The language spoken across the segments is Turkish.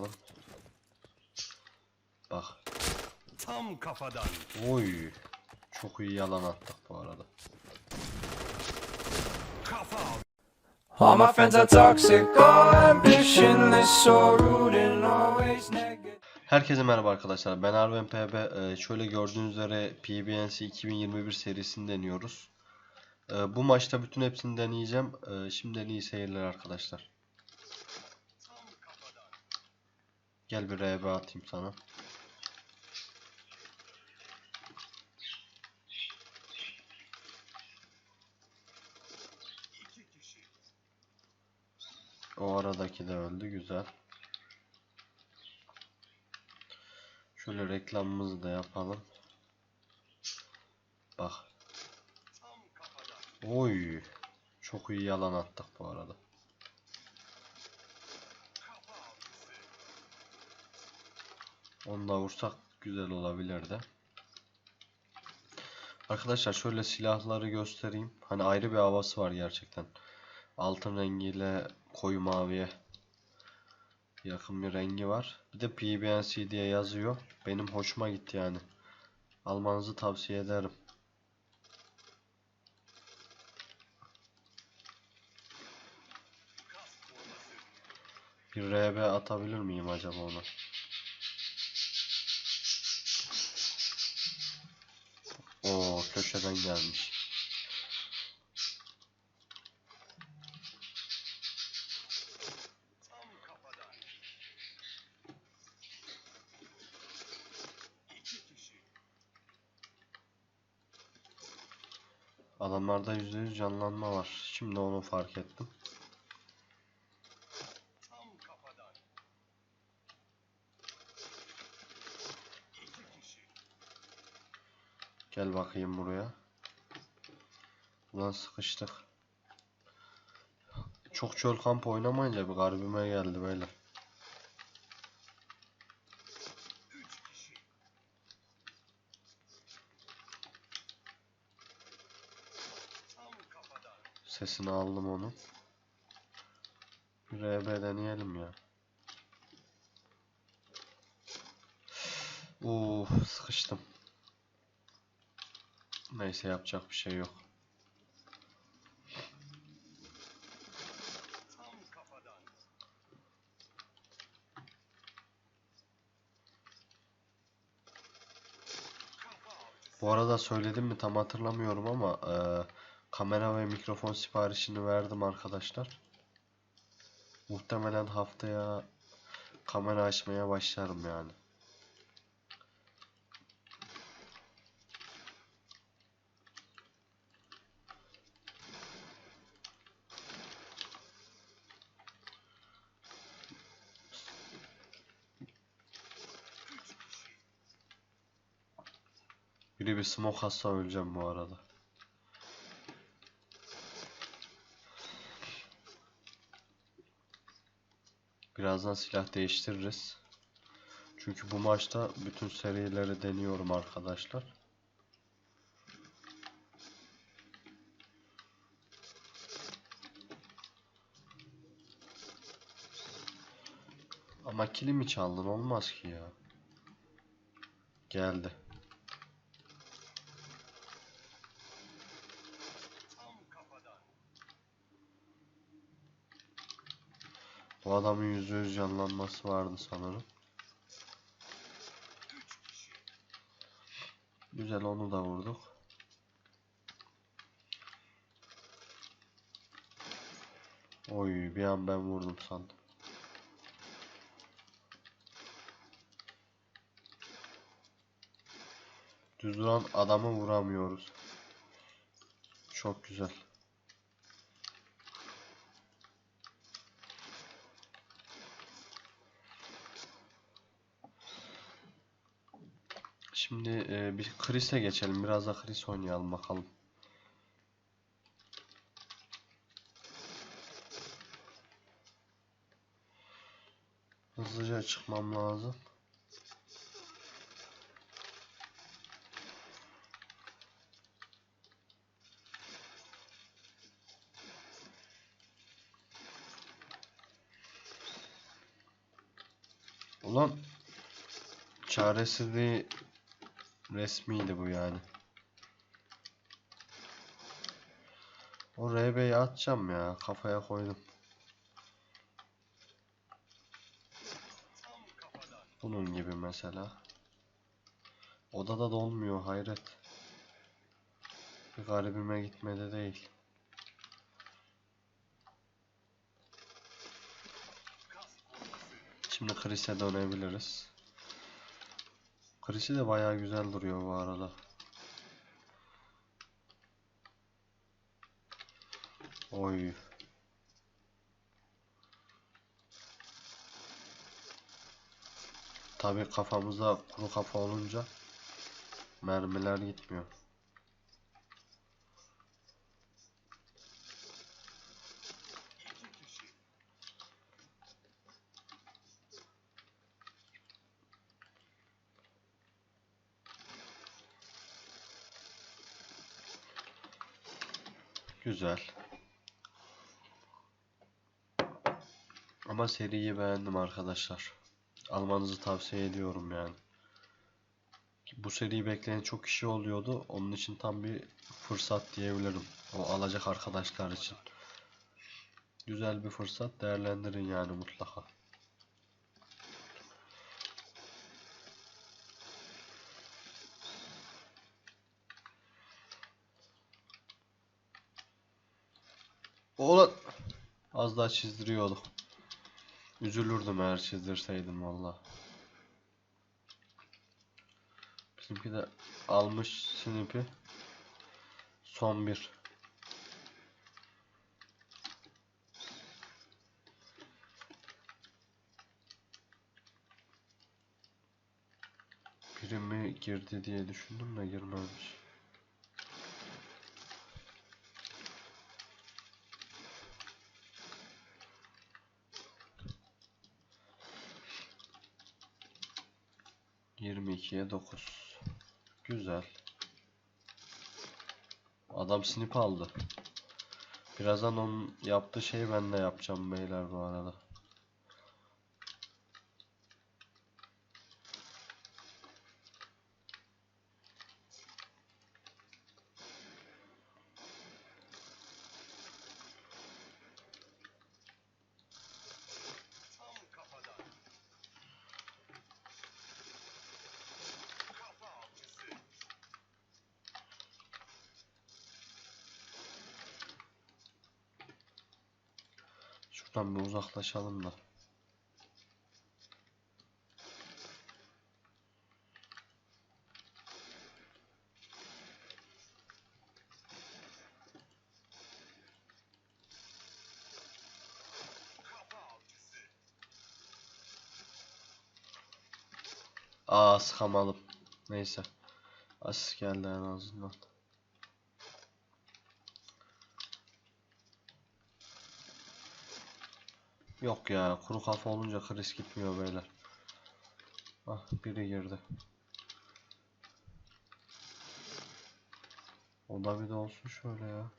bakalım. Bak. Tam kafadan. Oy. Çok iyi yalan attık bu arada. Kafa. All my friends are toxic, all ambitionless, so rude and always negative. Herkese merhaba arkadaşlar. Ben Arven PB. Ee, şöyle gördüğünüz üzere PBNC 2021 serisini deniyoruz. Ee, bu maçta bütün hepsini deneyeceğim. Ee, şimdiden iyi seyirler arkadaşlar. Gel bir RB atayım sana. O aradaki de öldü. Güzel. Şöyle reklamımızı da yapalım. Bak. Oy. Çok iyi yalan attık bu arada. Onu vursak güzel olabilirdi. Arkadaşlar şöyle silahları göstereyim. Hani ayrı bir havası var gerçekten. Altın rengiyle koyu maviye yakın bir rengi var. Bir de PBNC diye yazıyor. Benim hoşuma gitti yani. Almanızı tavsiye ederim. Bir RB atabilir miyim acaba ona? O köşeden gelmiş. Adamlarda %100 canlanma var. Şimdi onu fark ettim. Gel bakayım buraya. Ulan sıkıştık. Çok çöl kamp oynamayınca bir garibime geldi böyle. Sesini aldım onu. RB deneyelim ya. Uf sıkıştım. Neyse yapacak bir şey yok. Bu arada söyledim mi tam hatırlamıyorum ama eee, kamera ve mikrofon siparişini verdim arkadaşlar. Muhtemelen haftaya kamera açmaya başlarım yani. Biri bir smoke atsa öleceğim bu arada. Birazdan silah değiştiririz. Çünkü bu maçta bütün serileri deniyorum arkadaşlar. Ama kilimi çaldın olmaz ki ya. Geldi. Bu adamın yüzde yüz canlanması vardı sanırım. Güzel onu da vurduk. Oy bir an ben vurdum sandım. Düz duran adamı vuramıyoruz. Çok güzel. Şimdi e, bir Chris'e geçelim. Biraz da Chris oynayalım bakalım. Hızlıca çıkmam lazım. Ulan çaresizliği resmiydi bu yani. O RB'yi atacağım ya. Kafaya koydum. Bunun gibi mesela. Odada dolmuyor hayret. Bir garibime gitmedi değil. Şimdi Chris'e dönebiliriz. Chris'i de bayağı güzel duruyor bu arada. Oy. Tabii kafamızda kuru kafa olunca mermiler gitmiyor. Güzel. Ama seriyi beğendim arkadaşlar. Almanızı tavsiye ediyorum yani. Bu seriyi bekleyen çok kişi oluyordu. Onun için tam bir fırsat diyebilirim. O alacak arkadaşlar için. Güzel bir fırsat değerlendirin yani mutlaka. Az daha çizdiriyorduk. Üzülürdüm eğer çizdirseydim valla. Bizimki de almış snipi. Son bir. Biri mi girdi diye düşündüm de girmemiş. Yirmi ikiye dokuz. Güzel. Adam snip aldı. Birazdan onun yaptığı şeyi ben de yapacağım beyler bu arada. Şuradan bir uzaklaşalım da. Aa sıkamadım. Neyse. Asist geldi en azından. Yok ya kuru kafa olunca kriz gitmiyor beyler. Ah biri girdi. O da bir de olsun şöyle ya.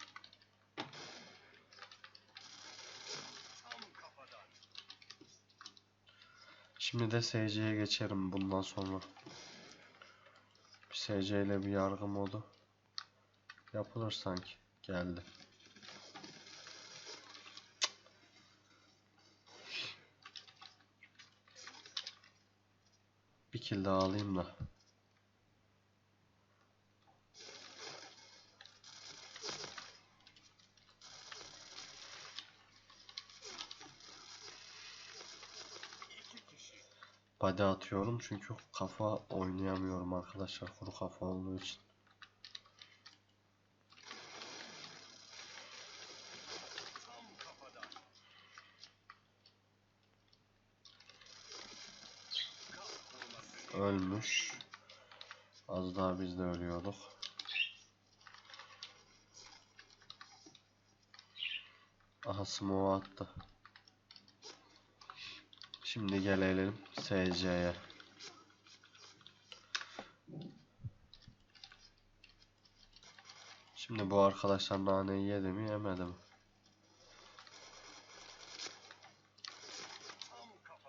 Şimdi de SC'ye geçerim bundan sonra. Bir SC ile bir yargı modu yapılır sanki. Geldi. Daha alayım da. Body atıyorum çünkü kafa oynayamıyorum arkadaşlar kuru kafa olduğu için. Tam kafadan. Kas koruması. Ölmüş. Az daha biz de ölüyorduk. Aha smoke attı. Şimdi gelelim SC'ye. Şimdi bu arkadaşlar naneyi yedi mi yemedi mi?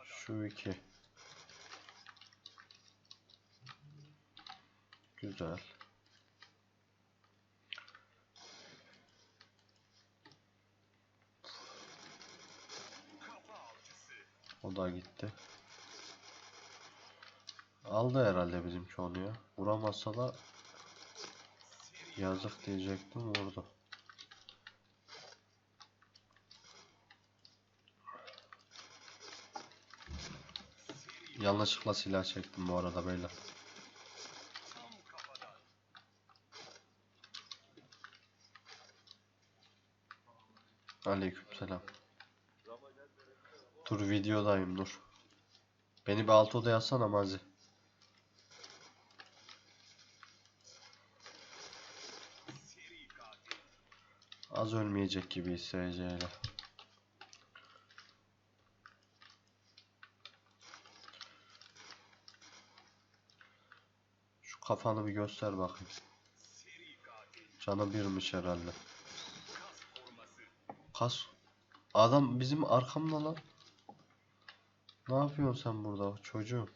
Şu iki. Güzel. O da gitti. Aldı herhalde bizimki onu ya. Vuramazsa da yazık diyecektim vurdu. Yanlışlıkla silah çektim bu arada beyler. Aleykümselam. Dur videodayım dur. Beni bir alt odaya alsana Mazi. Az ölmeyecek gibi SC ile. Şu kafanı bir göster bakayım. Canı birmiş herhalde. Kas. Adam bizim arkamda lan. Ne yapıyorsun sen burada çocuğum?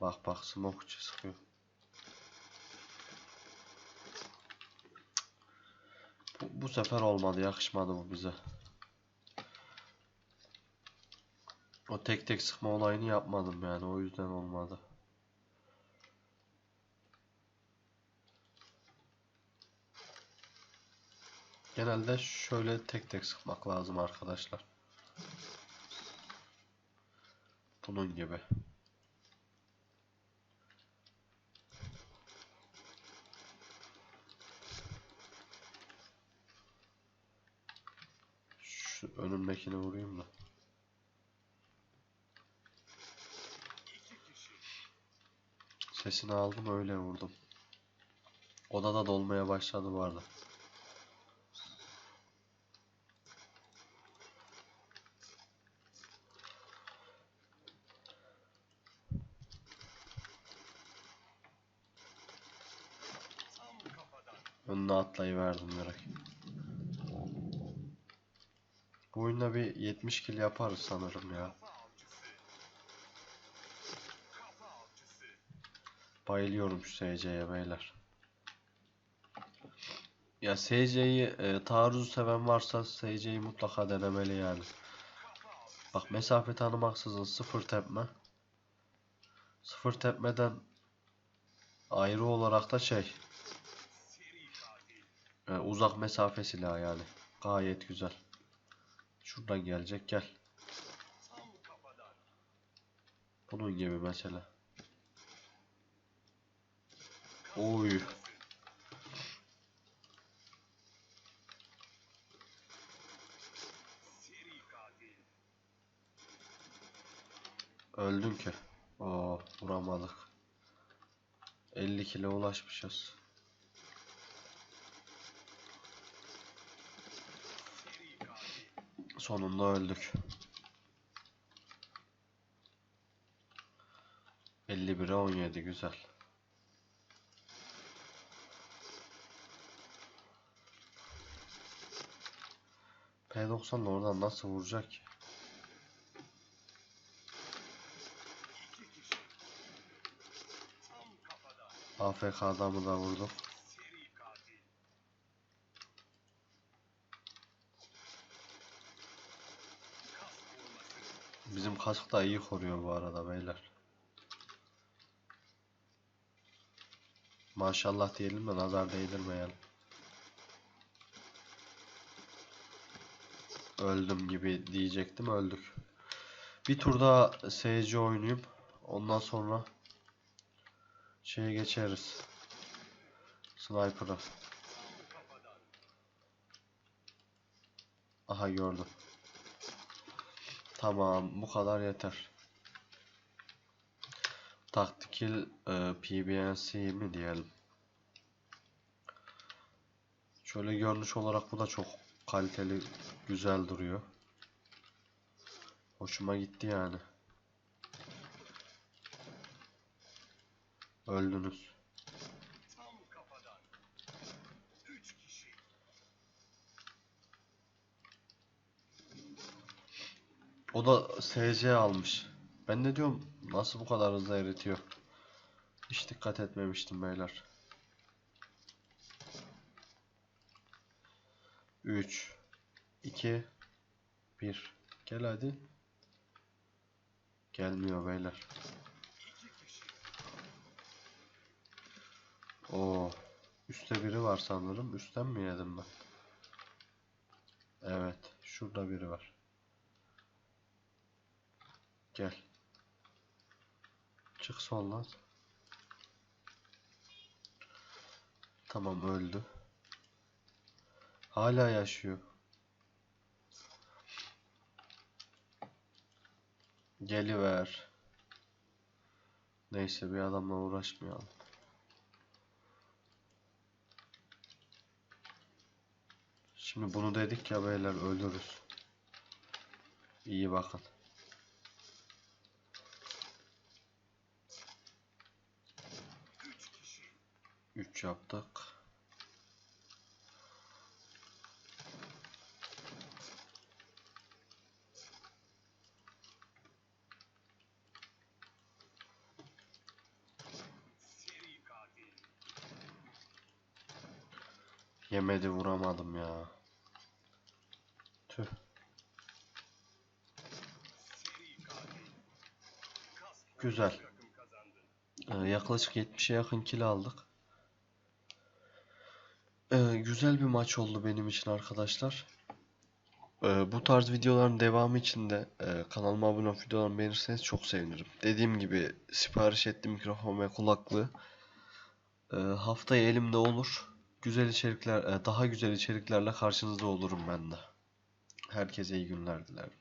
Bak bak smoke sıkıyor. Bu, bu sefer olmadı, yakışmadı bu bize. O tek tek sıkma olayını yapmadım yani o yüzden olmadı. Genelde şöyle tek tek sıkmak lazım arkadaşlar. Bunun gibi. Şu önümdekini vurayım da. İki kişi. Sesini aldım öyle vurdum. Odada dolmaya başladı bu arada. Önüne atlayıverdim direkt. Bu oyunda bir 70 kill yaparız sanırım ya. Kafa avcısı. Kafa avcısı. Bayılıyorum şu SC'ye beyler. Ya SC'yi e, taarruzu seven varsa SC'yi mutlaka denemeli yani. Bak mesafe tanımaksızın sıfır tepme. Sıfır tepmeden ayrı olarak da şey e, uzak mesafe silahı yani. Gayet güzel. Şuradan gelecek gel. Bunun gibi mesela. Oy. Öldün ki. Oo, vuramadık. 50 kilo ulaşmışız. Sonunda öldük. 51'e 17 güzel. P90 oradan nasıl vuracak ki? İki kişi. Tam kafadan. AFK adamı da koruması. Bizim kask da iyi koruyor bu arada beyler. Maşallah diyelim de nazar değdirmeyelim. Öldüm gibi diyecektim öldük. Bir tur daha SC oynayayım. Ondan sonra şeye geçeriz. Sniper'a. Aha gördüm. Tamam bu kadar yeter. Taktikil e, PBNC mi diyelim. Şöyle görünüş olarak bu da çok kaliteli, Güzel duruyor. Hoşuma gitti yani. Öldünüz. O da SC almış. Ben ne diyorum? Nasıl bu kadar hızlı eritiyor? Hiç dikkat etmemiştim beyler. 3 2 1 Gel hadi. Gelmiyor beyler. Oo. Üstte biri var sanırım. Üstten mi yedim ben? Evet. Şurada biri var. Gel. Çık soldan. Tamam öldü. Hala yaşıyor. Geliver. Neyse bir adamla uğraşmayalım. Şimdi bunu dedik ya beyler ölürüz. İyi bakın. 3 yaptık. Yemedi vuramadım ya. Tüh. Güzel. Ee, yaklaşık 70'e yakın kill aldık. Ee, güzel bir maç oldu benim için arkadaşlar. Ee, bu tarz videoların devamı için de e, kanalıma abone olup videolarımı beğenirseniz çok sevinirim. Dediğim gibi sipariş ettiğim mikrofon ve kulaklığı e, haftaya elimde olur. Güzel içerikler, e, daha güzel içeriklerle karşınızda olurum ben de. Herkese iyi günler dilerim.